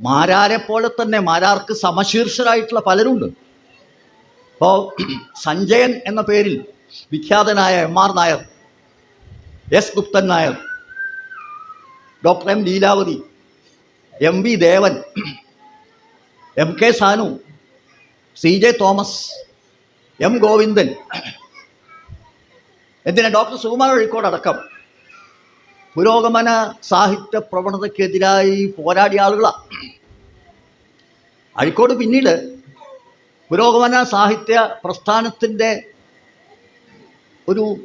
മാരാരെ പോലെ തന്നെ മാരാർക്ക് സമശീർഷരായിട്ടുള്ള പലരുണ്ട്. ഇപ്പോൾ സഞ്ജയൻ എന്ന പേരിൽ വിഖ്യാതനായ M R Nair S Guptan Nair doctor M Leelavathi M V Devan M K Sanu C J Thomas M Govindan എന്തിനാ doctor Sukumar Kozhikode അടക്കം പുരോഗമന സാഹിത്യ പ്രവണതയ്ക്കെതിരായി പോരാടിയ ആളുകളാണ് അഴിക്കോട് പിന്നീട് പുരോഗമന സാഹിത്യ പ്രസ്ഥാനത്തിന്റെ ഒരു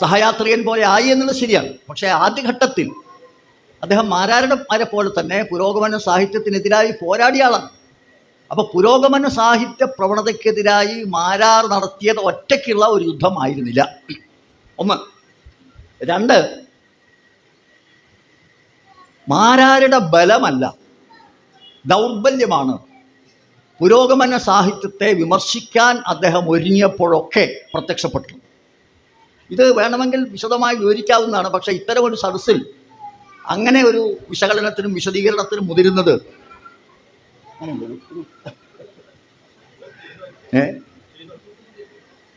സഹയാത്രികൻ പോലെ ആയി എന്നുള്ളത് ശരിയാണ്. പക്ഷേ ആദ്യഘട്ടത്തിൽ അദ്ദേഹം മാരാരുടെ മാരെ പോലെ തന്നെ പുരോഗമന സാഹിത്യത്തിനെതിരായി പോരാടിയ ആളാണ്. അപ്പോൾ പുരോഗമന സാഹിത്യ പ്രവണതയ്ക്കെതിരായി മാരാർ നടത്തിയത് ഒറ്റയ്ക്കുള്ള ഒരു യുദ്ധമായിരുന്നില്ല. ഒന്ന്. രണ്ട് മാരാരുടെ ബലമല്ല. ദൗർബല്യമാണ്. പുരോഗമന സാഹിത്യത്തെ വിമർശിക്കാൻ അദ്ദേഹം ഒരുങ്ങിയപ്പോഴൊക്കെ പ്രത്യക്ഷപ്പെട്ടു. ഇത് വേണമെങ്കിൽ വിശദമായി വിവരിക്കാവുന്നതാണ്. പക്ഷേ ഇത്തരമൊരു സദസ്സിൽ അങ്ങനെ ഒരു വിശകലനത്തിനും വിശദീകരണത്തിനും മുതിരുന്നത്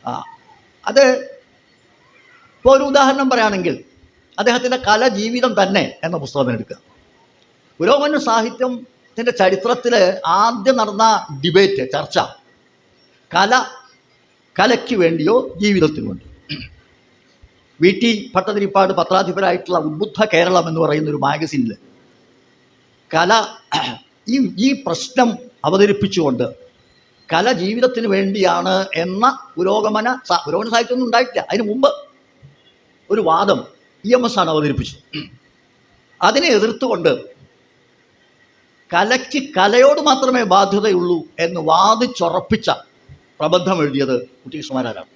ആ. അത് ഇപ്പോൾ ഒരു ഉദാഹരണം പറയുകയാണെങ്കിൽ അദ്ദേഹത്തിന്റെ കല ജീവിതം തന്നെ എന്ന പുസ്തകം എടുക്കുക. പുരോഗമന സാഹിത്യത്തിന്റെ ചരിത്രത്തിൽ ആദ്യം നടന്ന ഡിബേറ്റ് ചർച്ച കല കലയ്ക്ക് വേണ്ടിയോ ജീവിതത്തിന് വേണ്ടിയോ. വി ടി ഭട്ടതിരിപ്പാട് പത്രാധിപരായിട്ടുള്ള ഉദ്ബുദ്ധ കേരളം എന്ന് പറയുന്ന ഒരു മാഗസിനിൽ കല ഈ ഈ പ്രശ്നം അവതരിപ്പിച്ചുകൊണ്ട് കല ജീവിതത്തിന് വേണ്ടിയാണ് എന്ന പുരോഗമന പുരോഗമന സാഹിത്യമൊന്നും ഉണ്ടായിട്ടില്ല. അതിന് മുമ്പ് ഒരു വാദം ഇ എം എസ് ആണ് അവതരിപ്പിച്ചത് അതിനെ എതിർത്തുകൊണ്ട് കലയ്ക്ക് കലയോട് മാത്രമേ ബാധ്യതയുള്ളൂ എന്ന് വാദിച്ചുറപ്പിച്ച പ്രബന്ധം എഴുതിയത് കുട്ടികൃഷ്ണമാരാണ്